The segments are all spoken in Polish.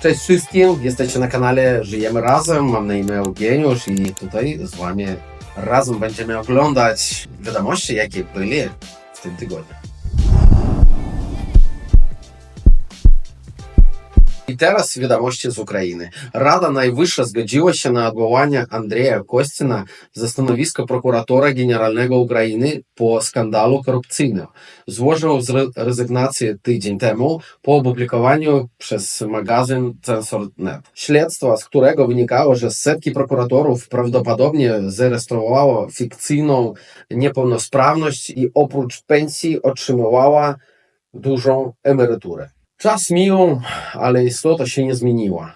Cześć wszystkim, jesteście na kanale Żyjemy Razem, mam na imię Eugeniusz i tutaj z wami razem będziemy oglądać wiadomości, jakie byli w tym tygodniu. I teraz wiadomości z Ukrainy. Rada Najwyższa zgodziła się na odwołanie Andrzeja Kostina ze stanowiska prokuratora generalnego Ukrainy po skandalu korupcyjnym. Złożył rezygnację tydzień temu po opublikowaniu przez magazyn Censor.net. Śledztwo, z którego wynikało, że setki prokuratorów prawdopodobnie zarejestrowało fikcyjną niepełnosprawność i oprócz pensji otrzymywała dużą emeryturę. Czas mijał, ale istota się nie zmieniła.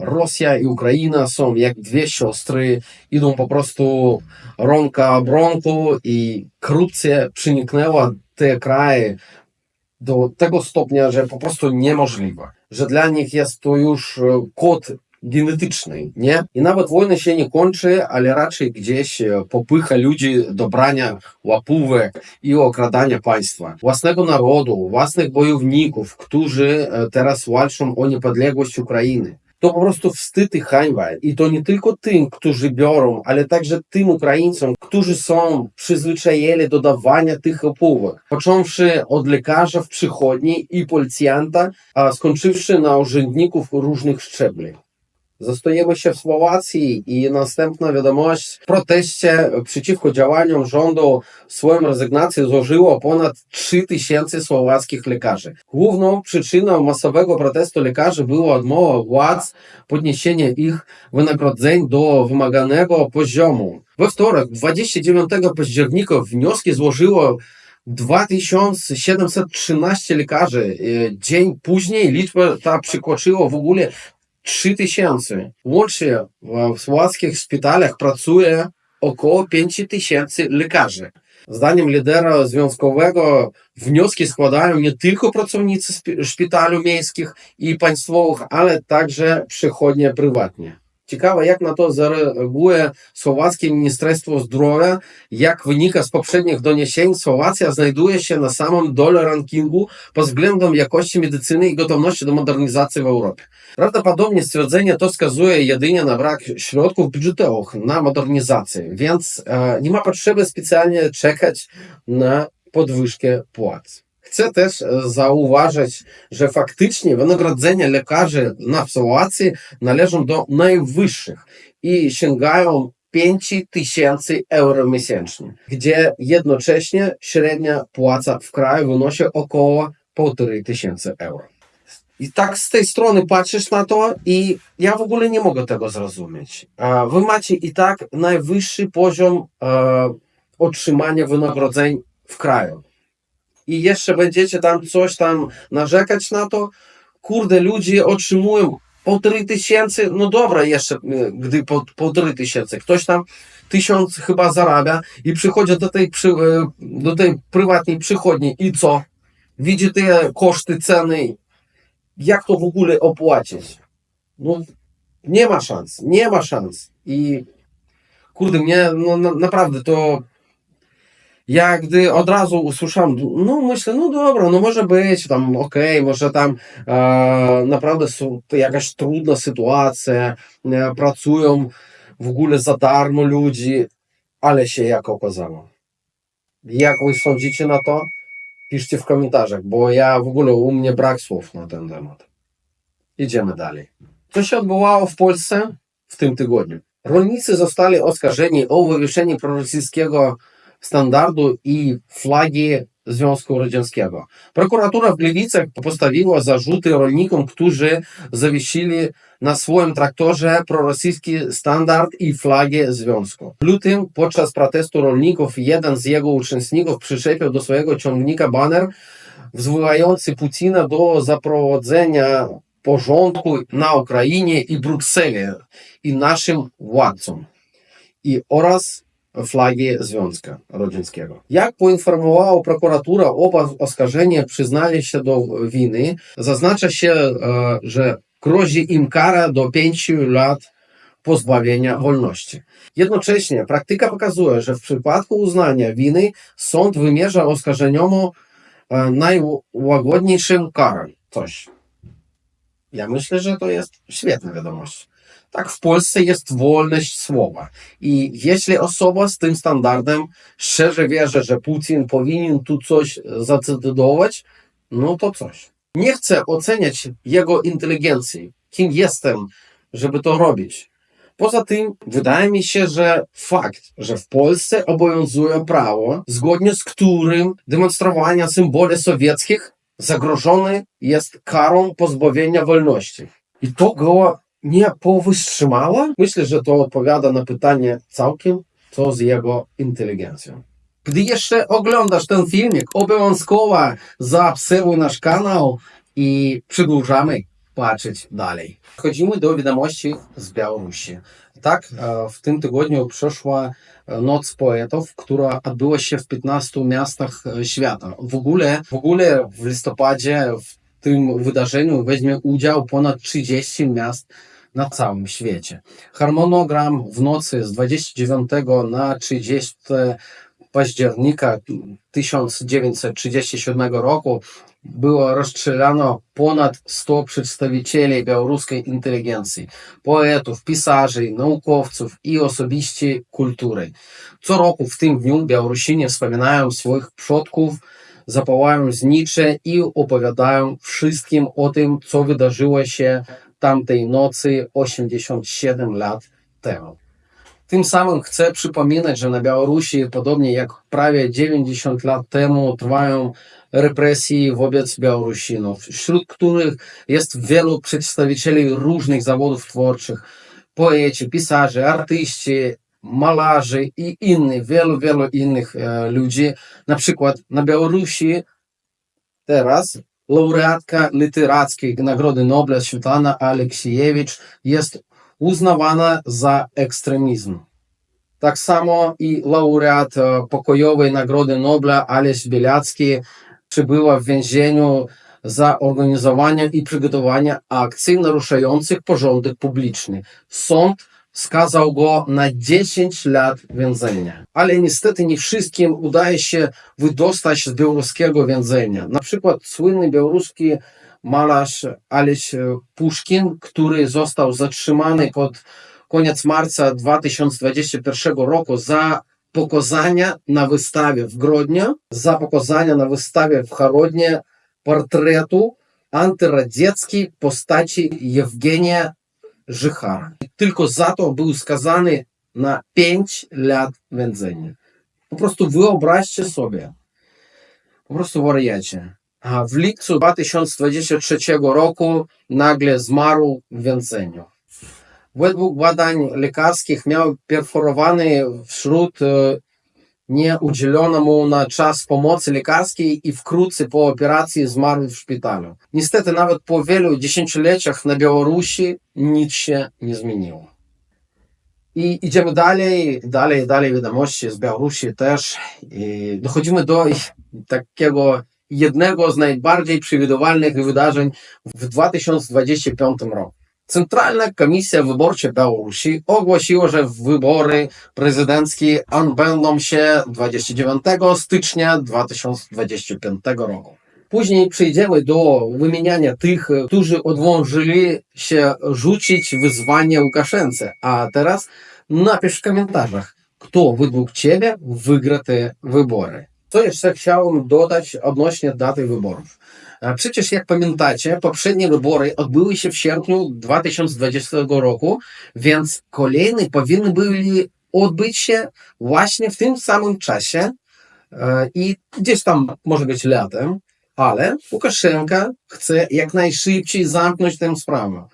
Rosja i Ukraina są jak dwie siostry, idą po prostu rąka rąku i korupcja przeniknęła te kraje do tego stopnia, że po prostu niemożliwe. Że dla nich jest to już kod genetyczny, nie? I nawet wojna się nie kończy, ale raczej gdzieś e, popycha ludzi do brania łapówek i okradania państwa, własnego narodu, własnych bojowników, którzy e, teraz walczą o niepodległość Ukrainy. To po prostu wstyd i hańba. I to nie tylko tym, którzy biorą, ale także tym Ukraińcom, którzy są przyzwyczajeni do dawania tych opływek. Począwszy od lekarza w przychodni i policjanta, a skończywszy na urzędników różnych szczebli. Zostajemy się w Słowacji i następna wiadomość. W proteście przeciwko działaniom rządu swoją rezygnację złożyło ponad 3000 słowackich lekarzy. Główną przyczyną masowego protestu lekarzy była odmowa władz podniesienia ich wynagrodzeń do wymaganego poziomu. We wtorek, 29 października, wnioski złożyło 2713 lekarzy. Dzień później liczba ta przekroczyła w ogóle 3000. Łącznie w słowackich szpitalach pracuje około 5000 lekarzy. Zdaniem lidera związkowego wnioski składają nie tylko pracownicy szpitali miejskich i państwowych, ale także przychodnie prywatnie. Ciekawe, jak na to zareaguje Słowackie Ministerstwo Zdrowia. Jak wynika z poprzednich doniesień, Słowacja znajduje się na samym dole rankingu pod względem jakości medycyny i gotowości do modernizacji w Europie. Prawdopodobnie stwierdzenie to wskazuje jedynie na brak środków budżetowych na modernizację, więc e, nie ma potrzeby specjalnie czekać na podwyżkę płac. Chcę też e, zauważyć, że faktycznie wynagrodzenia lekarzy na Słowacji należą do najwyższych i sięgają 5 tysięcy euro miesięcznie, gdzie jednocześnie średnia płaca w kraju wynosi około 1,5 tysięcy euro. I tak z tej strony patrzysz na to i ja w ogóle nie mogę tego zrozumieć. Wy macie i tak najwyższy poziom e, otrzymania wynagrodzeń w kraju. I jeszcze będziecie tam coś tam narzekać na to. Kurde, ludzie otrzymują półtorej tysięcy, no dobra, jeszcze e, gdy po półtorej tysięcy, ktoś tam tysiąc chyba zarabia i przychodzi do tej, przy, e, do tej prywatnej przychodni i co? Widzi te koszty, ceny, jak to w ogóle opłacić? No, nie ma szans, nie ma szans. I kurde, mnie no, na, naprawdę to. Ja gdy od razu usłyszałem, no myślę, no dobra, no może być tam, okej, może tam e, naprawdę są, jakaś trudna sytuacja, e, pracują w ogóle za darmo ludzi, ale się jak okazało. Jak wy sądzicie na to? Piszcie w komentarzach, bo ja w ogóle u mnie brak słów na ten temat. Idziemy dalej. Co się odbywało w Polsce w tym tygodniu? Rolnicy zostali oskarżeni o wywieszenie prorosyjskiego standardu i flagi Związku Radzieckiego. Prokuratura w Gliwicach postawiła zarzuty rolnikom, którzy zawiesili na swoim traktorze prorosyjski standard i flagę związku. W lutym podczas protestu rolników jeden z jego uczestników przyczepił do swojego ciągnika baner wzywający Putina do zaprowadzenia porządku na Ukrainie i Brukseli i naszym władcom i oraz flagi Związku Radzieckiego. Jak poinformowała prokuratura, oba oskarżenia przyznali się do winy. Zaznacza się, e, że grozi im kara do 5 lat pozbawienia wolności. Jednocześnie praktyka pokazuje, że w przypadku uznania winy sąd wymierza oskarżeniomu e, najłagodniejszym karę. Coś. Ja myślę, że to jest świetna wiadomość. Tak, w Polsce jest wolność słowa. I jeśli osoba z tym standardem szczerze wierzy, że Putin powinien tu coś zadecydować, no to coś. Nie chcę oceniać jego inteligencji, kim jestem, żeby to robić. Poza tym, wydaje mi się, że fakt, że w Polsce obowiązuje prawo, zgodnie z którym demonstrowanie symboli sowieckich zagrożone jest karą pozbawienia wolności. I to go nie powstrzymało? Myślę, że to odpowiada na pytanie całkiem, co z jego inteligencją. Gdy jeszcze oglądasz ten filmik, obowiązkowo zaobserwuj nasz kanał i przedłużamy patrzeć dalej. Przechodzimy do wiadomości z Białorusi. Tak, e, w tym tygodniu przeszła e, Noc Poetów, która odbyła się w 15 miastach e, świata. W ogóle, w ogóle w listopadzie w tym wydarzeniu weźmie udział ponad 30 miast na całym świecie. Harmonogram w nocy z 29 na 30 października 1937 roku było rozstrzelano ponad 100 przedstawicieli białoruskiej inteligencji, poetów, pisarzy, naukowców i osobiści kultury. Co roku w tym dniu Białorusini wspominają swoich przodków, zapałają znicze i opowiadają wszystkim o tym, co wydarzyło się tamtej nocy 87 lat temu. Tym samym chcę przypominać, że na Białorusi, podobnie jak prawie 90 lat temu, trwają represji wobec Białorusinów, wśród których jest wielu przedstawicieli różnych zawodów twórczych, poeci, pisarze, artyści, malarze i innych, wielu, wielu innych e, ludzi. Na przykład na Białorusi teraz laureatka literackiej Nagrody Nobla Świetlana Aleksiejewicz jest uznawana za ekstremizm. Tak samo i laureat e, pokojowej Nagrody Nobla Aleś Bieliacki przybyła w więzieniu za organizowanie i przygotowanie akcji naruszających porządek publiczny. Sąd skazał go na 10 lat więzienia. Ale niestety nie wszystkim udaje się wydostać z białoruskiego więzienia. Na przykład słynny białoruski malarz Aleś Puszkin, który został zatrzymany pod koniec marca 2021 roku za pokazania na wystawie w Grodnie, za pokazania na wystawie w Charodnie portretu antyradzieckiej postaci Jewgenia Żychara. Tylko za to był skazany na 5 lat więzienia. Po prostu wyobraźcie sobie. Po prostu wariacie. W lipcu 2023 roku nagle zmarł w więzieniu. Według badań lekarskich miał perforowany wśród e, nie udzielono mu na czas pomocy lekarskiej i wkrótce po operacji zmarł w szpitalu. Niestety nawet po wielu dziesięcioleciach na Białorusi nic się nie zmieniło. I idziemy dalej, dalej, dalej wiadomości z Białorusi też. I dochodzimy do takiego jednego z najbardziej przewidywalnych wydarzeń w 2025 roku. Centralna Komisja Wyborcza Białorusi ogłosiła, że wybory prezydenckie odbędą się 29 stycznia 2025 roku. Później przejdziemy do wymieniania tych, którzy odważyli się rzucić wyzwanie Łukaszence. A teraz napisz w komentarzach, kto według Ciebie wygra te wybory. Co jeszcze chciałem dodać odnośnie daty wyborów. A Przecież jak pamiętacie, poprzednie wybory odbyły się w sierpniu 2020 roku, więc kolejne powinny byli odbyć się właśnie w tym samym czasie e, i gdzieś tam może być latem, ale Łukaszenka chce jak najszybciej zamknąć tę sprawę,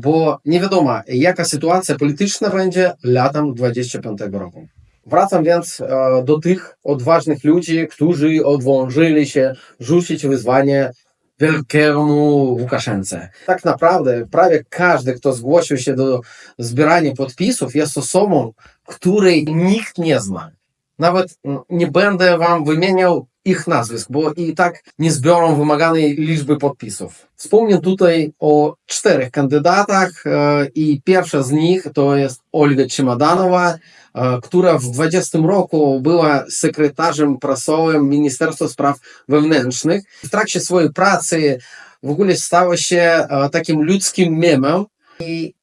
bo nie wiadomo jaka sytuacja polityczna będzie latem 2025 roku. Wracam więc e, do tych odważnych ludzi, którzy odważyli się rzucić wyzwanie wielkiemu Łukaszence. Tak naprawdę prawie każdy, kto zgłosił się do zbierania podpisów, jest osobą, której nikt nie zna. Nawet mm, nie będę wam wymieniał ich nazwisk, bo i tak nie zbiorą wymaganej liczby podpisów. Wspomnę tutaj o czterech kandydatach e, i pierwsza z nich to jest Olga Czemodanowa, e, która w 20 roku była sekretarzem prasowym Ministerstwa Spraw Wewnętrznych. W trakcie swojej pracy w ogóle stała się e, takim ludzkim memem i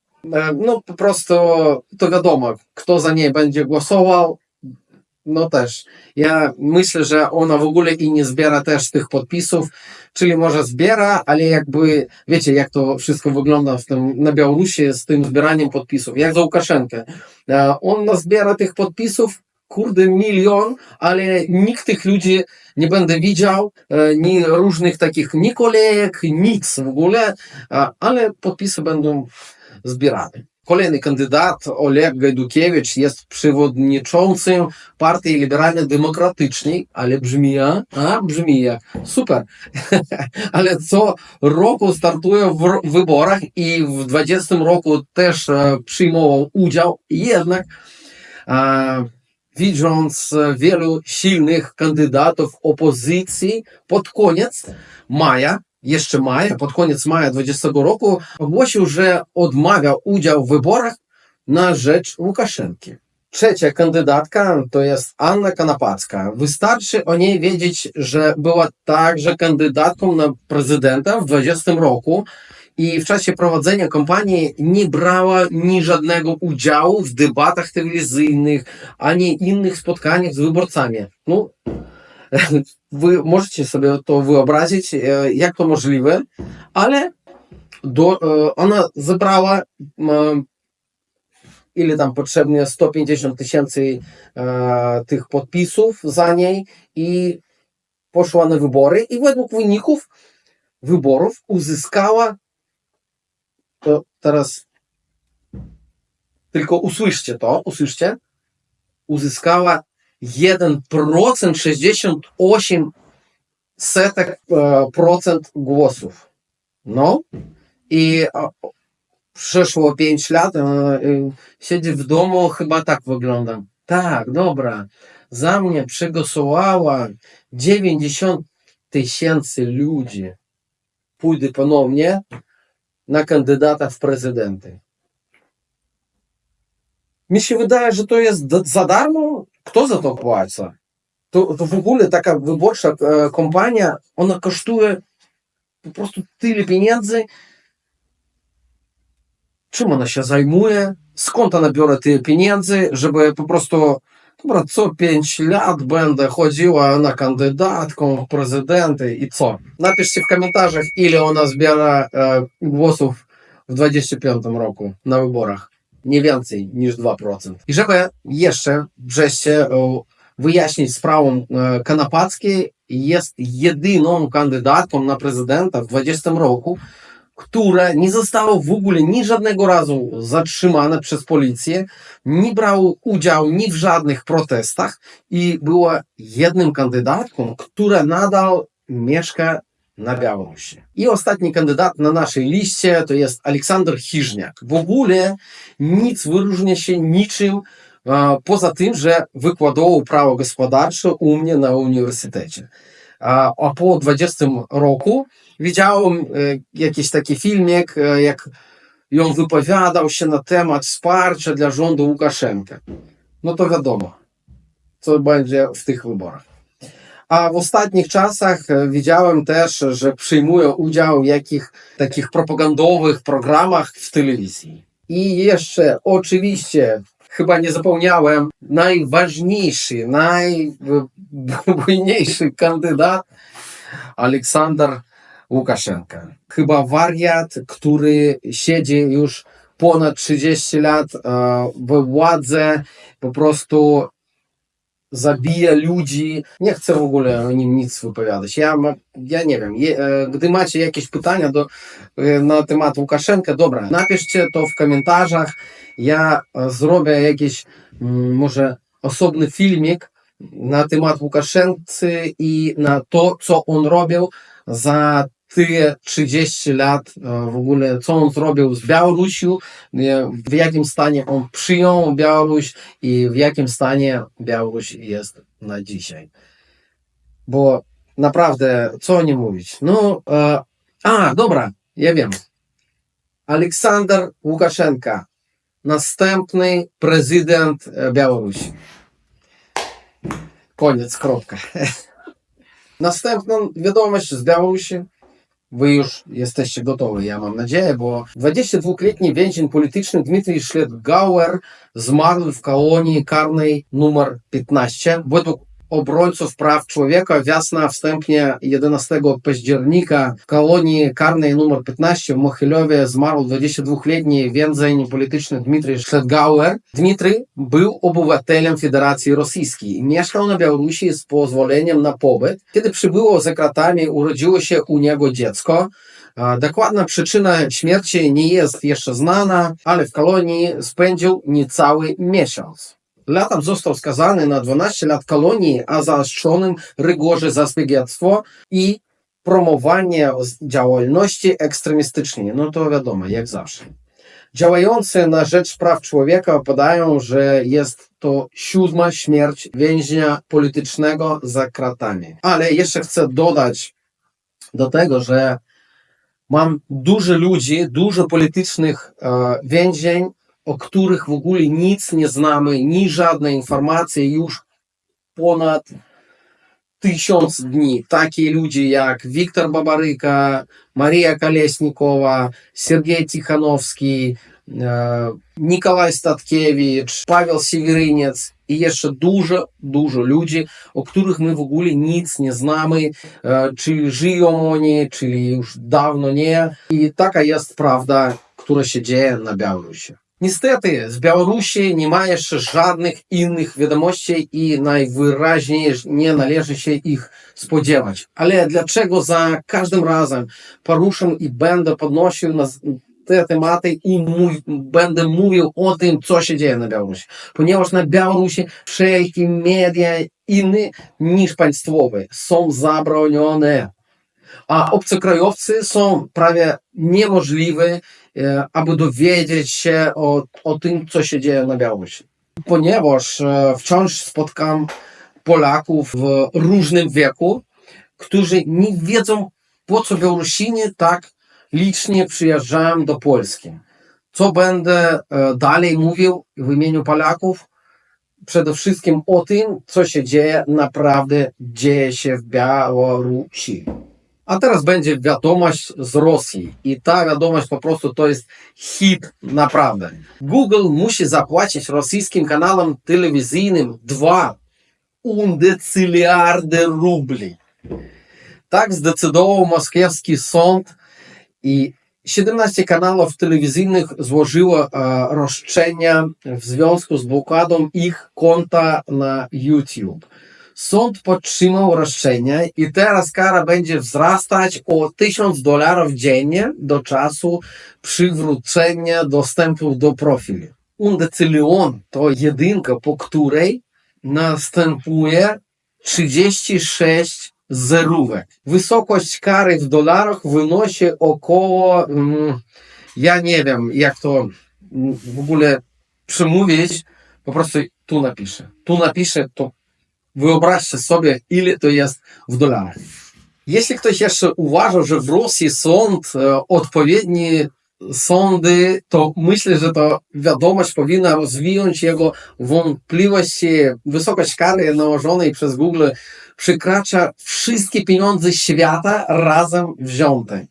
no po prostu to wiadomo, kto za niej będzie głosował, no też. Ja myślę, że ona w ogóle i nie zbiera też tych podpisów, czyli może zbiera, ale jakby, wiecie, jak to wszystko wygląda w tym, na Białorusi z tym zbieraniem podpisów, jak za Łukaszenkę. E, On nazbiera tych podpisów, kurde, milion, ale nikt tych ludzi nie będę widział, e, ni różnych takich, ni kolejek, nic w ogóle, e, ale podpisy będą zbierane. Kolejny kandydat, Oleg Gajdukiewicz, jest przewodniczącym Partii Liberalno-Demokratycznej, ale brzmi jak, a brzmi jak, super. ale co roku startuje w wyborach i w 20 roku też e, przyjmował udział, jednak e, widząc e, wielu silnych kandydatów opozycji pod koniec maja, jeszcze maja, pod koniec maja 20 roku ogłosił, że odmawia udziału w wyborach na rzecz Łukaszenki. Trzecia kandydatka to jest Anna Kanapacka. Wystarczy o niej wiedzieć, że była także kandydatką na prezydenta w 20 roku i w czasie prowadzenia kampanii nie brała ni żadnego udziału w debatach telewizyjnych, ani innych spotkaniach z wyborcami. No, wy możecie sobie to wyobrazić, e, jak to możliwe, ale do, e, ona zebrała ile tam potrzebne 150 tysięcy e, tych podpisów za niej i poszła na wybory i według wyników wyborów uzyskała teraz tylko usłyszcie to, usłyszcie, uzyskała 1% 68 setek e, procent głosów. No i przeszło 5 lat, e, e, siedzi w domu, chyba tak wygląda. Tak, dobra. Za mnie przegłosowała 90 tysięcy ludzi. Pójdę ponownie na kandydata w prezydenty. Mi się wydaje, że to jest za darmo. Kto za to płaci? To, to w ogóle taka wyborcza e, kampania, ona kosztuje po prostu tyle pieniędzy. Czym ona się zajmuje? Skąd ona biorę te pieniądze, żeby po prostu dobra, co 5 lat będę chodziła na kandydatką w prezydenty i co? Napiszcie w komentarzach, ile ona zbiera e, głosów w 25 roku na wyborach. Nie więcej niż 2%. I żeby jeszcze wreszcie e, wyjaśnić sprawę e, Kanapackiej, jest jedyną kandydatką na prezydenta w 20 roku, która nie została w ogóle ni żadnego razu zatrzymana przez policję, nie brał udziału ni w żadnych protestach i była jednym kandydatką, która nadal mieszka na Białorusi. I ostatni kandydat na naszej liście to jest Aleksander Hiżniak. W ogóle nic wyróżnia się niczym e, poza tym, że wykładował prawo gospodarcze u mnie na uniwersytecie. A, po 20 roku widziałem e, jakiś taki filmik, e, jak ją wypowiadał się na temat wsparcia dla rządu Łukaszenka. No to wiadomo, co będzie w tych wyborach. A w ostatnich czasach e, widziałem też, że przyjmuje udział w jakich takich propagandowych programach w telewizji. I jeszcze oczywiście, chyba nie zapomniałem, najważniejszy, najbujniejszy kandydat Aleksander Łukaszenka. Chyba wariat, który siedzi już ponad 30 lat e, we władzy, po prostu zabija ludzi. Nie chcę w ogóle o nim nic wypowiadać. Ja, ja nie wiem, je, e, gdy macie jakieś pytania do, e, na temat Łukaszenka, dobra, napiszcie to w komentarzach. Ja e, zrobię jakiś mm, może osobny filmik na temat Łukaszency i na to, co on robił za te 30 lat e, w ogóle, co on zrobił z Białorusią, w jakim stanie on przyjął Białoruś i w jakim stanie Białoruś jest na dzisiaj. bo naprawdę, co nie mówić? No, e, a, dobra, ja wiem. Aleksander Łukaszenka, następny prezydent e, Białorusi. Koniec, kropka. Następną wiadomość z Białorusi. Wy już jesteście gotowi, ja mam nadzieję, bo 22-letni więzień polityczny Dmitrij Szledgauer zmarł w kolonii karnej numer 15. Według obrońców praw człowieka wiosna wstępnie 11 października w kolonii karnej numer 15 w zmarł 22-letni więzień polityczny Dmitrij Szledgauer. Dmitrij był obywatelem Federacji Rosyjskiej mieszkał na Białorusi z pozwoleniem na pobyt. Kiedy przybyło za kratami, urodziło się u niego dziecko. Dokładna przyczyna śmierci nie jest jeszcze znana, ale w kolonii spędził niecały miesiąc. Latem został skazany na 12 lat kolonii o zaostrzonym rygorze za szpiegostwo i promowanie działalności ekstremistycznej. No to wiadomo, jak zawsze. Działający na rzecz praw człowieka podają, że jest to siódma śmierć więźnia politycznego za kratami. Ale jeszcze chcę dodać do tego, że mam dużo ludzi, dużo politycznych e, więzień, o których w ogóle nic nie znamy, ni żadnej informacji już ponad tysiąc dni. Takie ludzie jak Wiktor Babaryka, Maria Kolesnikowa, Sergiej Tichanowski, e, Nikolaj Statkiewicz, Paweł Sieweryniec i jeszcze dużo, dużo ludzi, o których my w ogóle nic nie znamy, e, czy żyją oni, czyli już dawno nie. I taka jest prawda, która się dzieje na Białorusi. Niestety, z Białorusi nie ma jeszcze żadnych innych wiadomości i najwyraźniej nie należy się ich spodziewać. Ale dlaczego za każdym razem poruszam i będę podnosił na te tematy i mój, będę mówił o tym, co się dzieje na Białorusi? Ponieważ na Białorusi wszelkie media inne niż państwowe są zabronione. A obcokrajowcy są prawie niemożliwe, aby dowiedzieć się o, o tym, co się dzieje na Białorusi. Ponieważ e, wciąż spotkam Polaków w różnym wieku, którzy nie wiedzą, po co Białorusini tak licznie przyjeżdżają do Polski. Co będę e, dalej mówił w imieniu Polaków? Przede wszystkim o tym, co się dzieje, naprawdę dzieje się w Białorusi. Teraz będzie wiadomość z Rosji. I ta wiadomość po prostu to jest hit naprawdę. Google musi zapłacić rosyjskim kanałom telewizyjnym 2 undecyliardy rubli. Tak zdecydował moskiewski sąd i 17 kanałów telewizyjnych złożyło e, roszczenia w związku z blokadą ich konta na YouTube. Sąd podtrzymał roszczenia i teraz kara będzie wzrastać o 1000 dolarów dziennie do czasu przywrócenia dostępu do profilu. Undecylion to jedynka, po której następuje 36 zerówek. Wysokość kary w dolarach wynosi około, mm, ja nie wiem jak to w ogóle przemówić, po prostu tu napiszę. Tu napiszę, to wyobraźcie sobie, ile to jest w dolarach. Jeśli ktoś jeszcze uważa, że w Rosji sąd e, odpowiedni sądy, to myślę, że to wiadomość powinna rozwinąć jego wątpliwości. Wysokość kary nałożonej przez Google przekracza wszystkie pieniądze świata razem wzięte.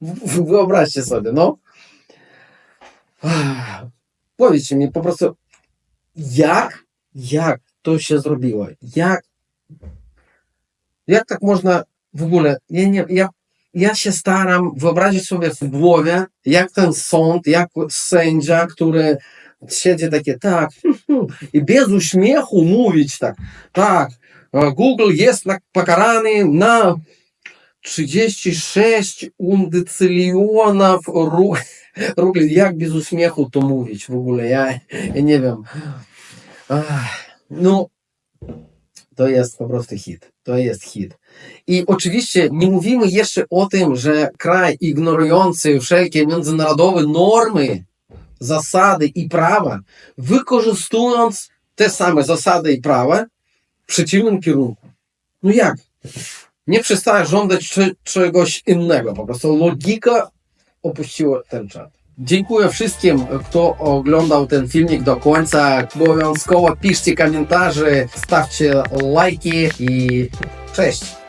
W- Wyobraźcie sobie, no. Powiedzcie mi po prostu, jak, jak to się zrobiło? Jak, jak tak można w ogóle, ja nie, ja ja się staram wyobrazić sobie w głowie, jak ten sąd, jak sędzia, który siedzi takie, tak, i bez uśmiechu mówić tak, tak, Google jest pokarany na 36 undecylionów ru- rubli. Jak bez uśmiechu to mówić w ogóle? Ja, nie wiem. No, to jest po prostu hit. To jest hit. I oczywiście nie mówimy jeszcze o tym, że kraj ignorujący wszelkie międzynarodowe normy, zasady i prawa, wykorzystując te same zasady i prawa w przeciwnym kierunku. No jak? nie przestaje żądać cze- czegoś innego. Po prostu logika opuściła ten czat. Dziękuję wszystkim, kto oglądał ten filmik do końca. Obowiązkowo piszcie komentarze, stawcie lajki i cześć!